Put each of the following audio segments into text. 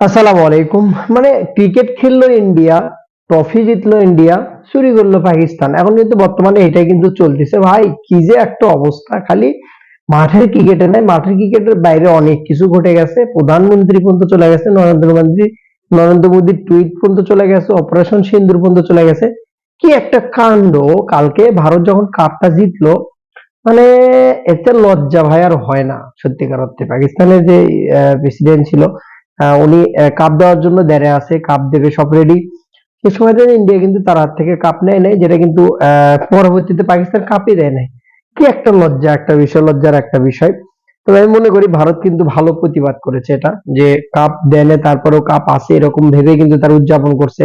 আসসালামু আলাইকুম। মানে ক্রিকেট খেললো ইন্ডিয়া, ট্রফি জিতলো ইন্ডিয়া, চুরি করল পাকিস্তান। এখন কিন্তু বর্তমানে এটাই কিন্তু চলতেছে। ভাই, কি যে একটা অবস্থা। খালি মাঠের ক্রিকেটে নয় মাঠের ক্রিকেটের বাইরে অনেক কিছু ঘটে গেছে। প্রধানমন্ত্রী পর্যন্ত চলে গেছে, নরেন্দ্র মোদী নরেন্দ্র মোদীর টুইট পর্যন্ত চলে গেছে, অপারেশন সিন্দুর পর্যন্ত চলে গেছে। কি একটা কাণ্ড। কালকে ভারত যখন কাপটা জিতলো মানে এতে লজ্জা ভাই আর হয় না, সত্যিকার অর্থে। পাকিস্তানের যে প্রেসিডেন্ট ছিল উনি কাপ দেওয়ার জন্য দাঁড়িয়ে আছে কাপ দেবে, সব রেডি সে সময় ইন্ডিয়া কিন্তু তার হাত থেকে কাপ নেয় নাই, যেটা কিন্তু পরবর্তীতে পাকিস্তান কাপই দেয় নাই। কি একটা লজ্জা, একটা বিষয়, লজ্জার একটা বিষয়। তবে আমি মনে করি ভারত কিন্তু ভালো প্রতিবাদ করেছে এটা, যে কাপ দেয় না তারপরেও কাপ আছে, এরকম ভেবে কিন্তু তার উদযাপন করছে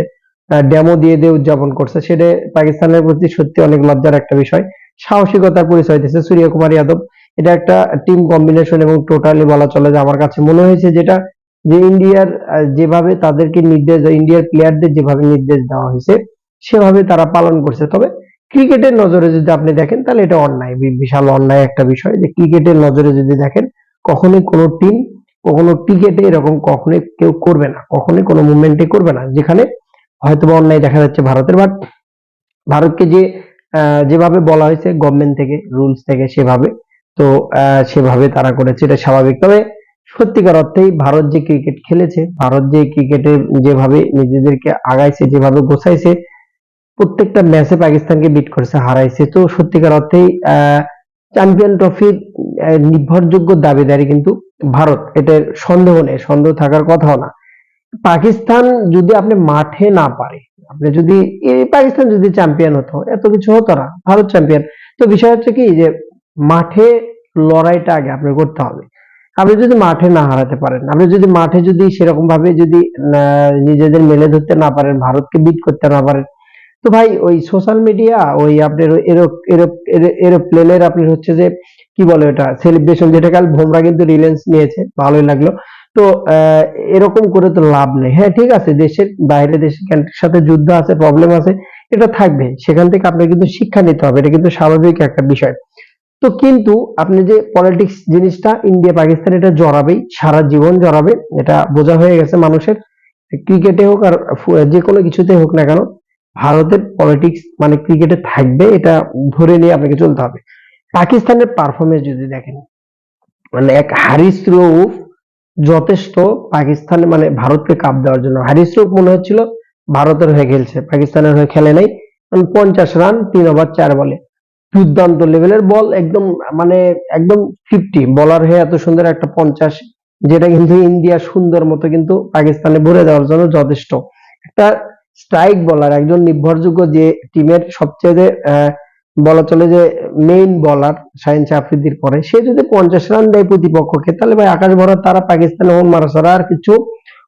ডেমো দিয়ে দিয়ে উদযাপন করছে। সেটা পাকিস্তানের প্রতি সত্যি অনেক লজ্জার একটা বিষয়। সাহসিকতার পরিচয় দিচ্ছে সূর্য কুমার যাদব। এটা একটা টিম কম্বিনেশন এবং টোটালি বলা চলে যে আমার কাছে মনে হয়েছে যেটা যে ইন্ডিয়ার যেভাবে তাদেরকে নির্দেশ, ইন্ডিয়ার প্লেয়ারদের যেভাবে নির্দেশ দেওয়া হয়েছে, সেভাবে তারা পালন করছে। তবে ক্রিকেটের নজরে যদি আপনি দেখেন, তাহলে এটা অন্যায় বিশাল অন্যায় একটা বিষয় যে ক্রিকেটের নজরে যদি দেখেন, কখনোই কোনো টিম কখনো ক্রিকেটে এরকম কখনোই কেউ করবে না, কখনোই কোনো মুভমেন্টে করবে না, যেখানে হয়তোবা অন্যায় দেখা যাচ্ছে ভারতের। বাট ভারতকে যে যেভাবে বলা হয়েছে গভর্নমেন্ট থেকে রুলস থেকে সেভাবে, তো সেভাবে তারা করেছে, এটা স্বাভাবিক। তবে সত্যিকার অর্থেই ভারত যে ক্রিকেট খেলেছে, ভারত যে ক্রিকেটে যেভাবে নিজেদেরকে আগাইছে, যেভাবে গোছাইছে, প্রত্যেকটা ম্যাচে পাকিস্তানকে বিট করেছে, হারাইছে। তো সত্যিকার অর্থেই চ্যাম্পিয়ন ট্রফির নির্ভরযোগ্য দাবিদারি কিন্তু ভারত। এটার সন্দেহ নেই, সন্দেহ থাকার কথাও না। পাকিস্তান যদি আপনি মাঠে না পারে, আপনি যদি পাকিস্তান যদি চ্যাম্পিয়ন হতো, এত কিছু হতো না, ভারত চ্যাম্পিয়ন তো বিষয় হচ্ছে কি যে, মাঠে লড়াইটা আগে আপনার করতে হবে। আপনি যদি মাঠে না হারাতে পারেন, আপনি যদি মাঠে যদি সেরকম ভাবে যদি নিজেদের মেলে ধরতে না পারেন, ভারতকে বিট করতে না পারেন, তো ভাই ওই সোশ্যাল মিডিয়া ওই আপনার এরোপ্লেনের আপনার হচ্ছে যে, কি বলে ওটা সেলিব্রেশন যেটা কাল ভোমরা কিন্তু রিলায়েন্স নিয়েছে, ভালোই লাগল। তো এরকম করে তো লাভ নেই। হ্যাঁ ঠিক আছে, দেশের বাইরে দেশের কান্ট্রির সাথে যুদ্ধ আছে প্রবলেম আছে, এটা থাকবে। সেখান থেকে আপনার কিন্তু শিক্ষা নিতে হবে, এটা কিন্তু স্বাভাবিক একটা বিষয়। তো কিন্তু আপনি যে পলিটিক্স জিনিসটা ইন্ডিয়া পাকিস্তান এটা জড়াবেই, সারা জীবন জড়াবে এটা বোঝা হয়ে গেছে মানুষের। ক্রিকেটে হোক আর যে কোনো কিছুতে হোক না কেন, ভারতের পলিটিক্স মানে ক্রিকেটে থাকবে, এটা ধরে নিয়ে আপনাকে চলতে হবে। পাকিস্তানের পারফরমেন্স যদি দেখেন মানে এক হারিস রউফ যথেষ্ট পাকিস্তানে মানে ভারতকে কাপ দেওয়ার জন্য। হারিস রউফ মনে হচ্ছিল ভারতের হয়ে খেলছে, পাকিস্তানের হয়ে খেলে নাই। পঞ্চাশ রান তিন ওভার চার বলে। দুর্দান্ত লেভেলের বল একদম মানে একদম ফিফটি বলার হয়ে এত সুন্দর একটা পঞ্চাশ, যেটা কিন্তু ইন্ডিয়া সুন্দর মতো কিন্তু পাকিস্তানে ভরে দেওয়ার জন্য যথেষ্ট। একটা স্ট্রাইক বলার একজন নির্ভরযোগ্য যে টিমের সবচেয়ে বলা চলে যে মেইন বলার শাহিন আফ্রিদির পরে, সে যদি পঞ্চাশ রান দেয় প্রতিপক্ষকে, তাহলে ভাই আকাশ ভরা তারা পাকিস্তানে ওন মারা ছাড়া আর কিছু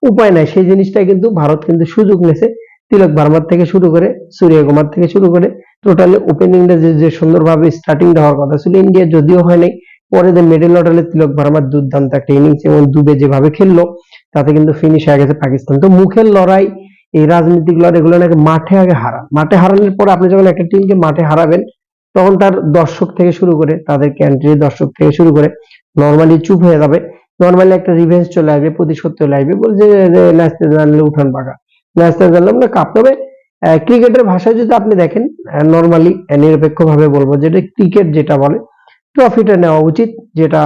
উপায় নাই। সেই জিনিসটা কিন্তু ভারত কিন্তু সুযোগ নেছে তিলক ভার্মার থেকে শুরু করে সূর্য কুমার থেকে শুরু করে টোটালি ওপেনিংটা যে যে সুন্দরভাবে স্টার্টিং হওয়ার কথা ছিল ইন্ডিয়া যদিও হয় নাই, পরে যে মিডল অর্ডারে তিলক ভার্মার দুর্দান্ত একটা ইনিংস এবং দুবে যেভাবে খেললো, তাতে কিন্তু ফিনিশ হয়ে গেছে পাকিস্তান। তো মুখের লড়াই, এই রাজনৈতিক লড়াই এগুলো নাকি মাঠে আগে হারা। মাঠে হারানোর পর আপনি যখন একটা টিমকে মাঠে হারাবেন, তখন তার দর্শক থেকে শুরু করে, তাদের ক্যান্ট্রি দর্শক থেকে শুরু করে নর্মালি চুপ হয়ে যাবে। নর্মালি একটা রিভেঞ্জ চলে আসবে, প্রতিশোধ চলে আসবে, বলছে উঠান পাকা জানলাম না কাপ তবে ক্রিকেটের ভাষায় যদি আপনি দেখেন নর্মালি নিরপেক্ষ ভাবে বলব যেটা ক্রিকেট যেটা বলে ট্রফিটা নেওয়া উচিত, যেটা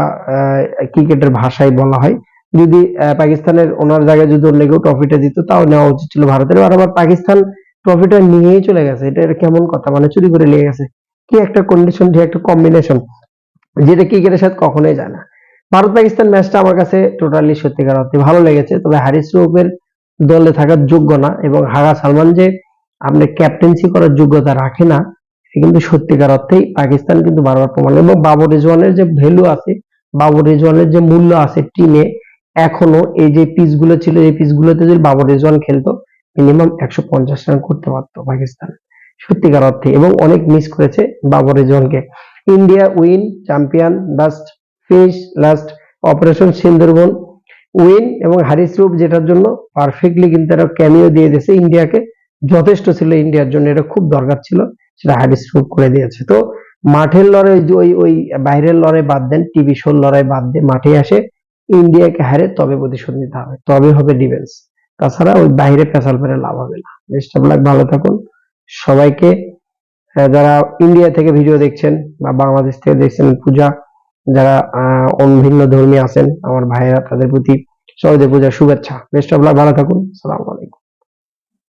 ক্রিকেটের ভাষায় বলা হয়। যদি পাকিস্তানের ওনার জায়গায় যদি অন্য কেউ ট্রফিটা দিত, তাও নেওয়া উচিত ছিল ভারতের। আর আবার পাকিস্তান ট্রফিটা নিয়েই চলে গেছে। এটা এটা কেমন কথা? মানে চুরি করে নিয়ে গেছে। কি একটা কন্ডিশন কি একটা কম্বিনেশন যেটা ক্রিকেটের সাথে কখনোই যায় না। ভারত পাকিস্তান ম্যাচটা আমার কাছে টোটালি সত্যিকার অর্থে ভালো লেগেছে। তবে হারিস রৌফের দলে থাকার যোগ্য না এবং হাগা সালমান যে আপনি ক্যাপ্টেন্সি করার যোগ্যতা রাখে না সে কিন্তু সত্যিকার অর্থেই পাকিস্তান কিন্তু বারবার প্রমাণ এবং বাবর রিজওয়ানের যে ভ্যালু আছে বাবর রিজওয়ানের যে মূল্য আছে টিমে এখনও এই যে পিচগুলো ছিল, এই পিচ গুলোতে যদি বাবর রিজওয়ান খেলতো মিনিমাম একশো পঞ্চাশ রান করতে পারতো পাকিস্তান। সত্যিকার অর্থে এবং অনেক মিস করেছে Babar রিজওয়ানকে। India win champion last finish last operation সিন্দুরবন win এবং হারিস রূপ যেটার জন্য পারফেক্টলি কিন্তু একটা ক্যামিও দিয়ে দিয়েছে ইন্ডিয়াকে। যথেষ্ট ছিল ইন্ডিয়ার জন্য, এটা খুব দরকার ছিল, সেটা হারিস রূপ করে দিয়েছে। তো মাঠের লড়াই ওই ওই বাইরের লড়াই বাদ দেন, টিভি শোর লড়াই বাদ দিয়ে মাঠে আসে, ইন্ডিয়াকে হারে তবে প্রতিশোধ নিতে হবে, তবে হবে ডিফেন্স তাছাড়া ওই বাইরে পেশাল পেরে লাভ হবে না। বেস্ট অফ লাক ভালো থাকুন। সবাইকে যারা ইন্ডিয়া থেকে ভিডিও দেখছেন বা বাংলাদেশ থেকে দেখছেন, পূজা যারা আহ, অন্য ভিন্ন ধর্মী আছেন আমার ভাইয়েরা তাদের প্রতি সহজে পূজার শুভেচ্ছা। বেস্ট অফ লাভ ভালো থাকুন। সালাম আলাইকুম।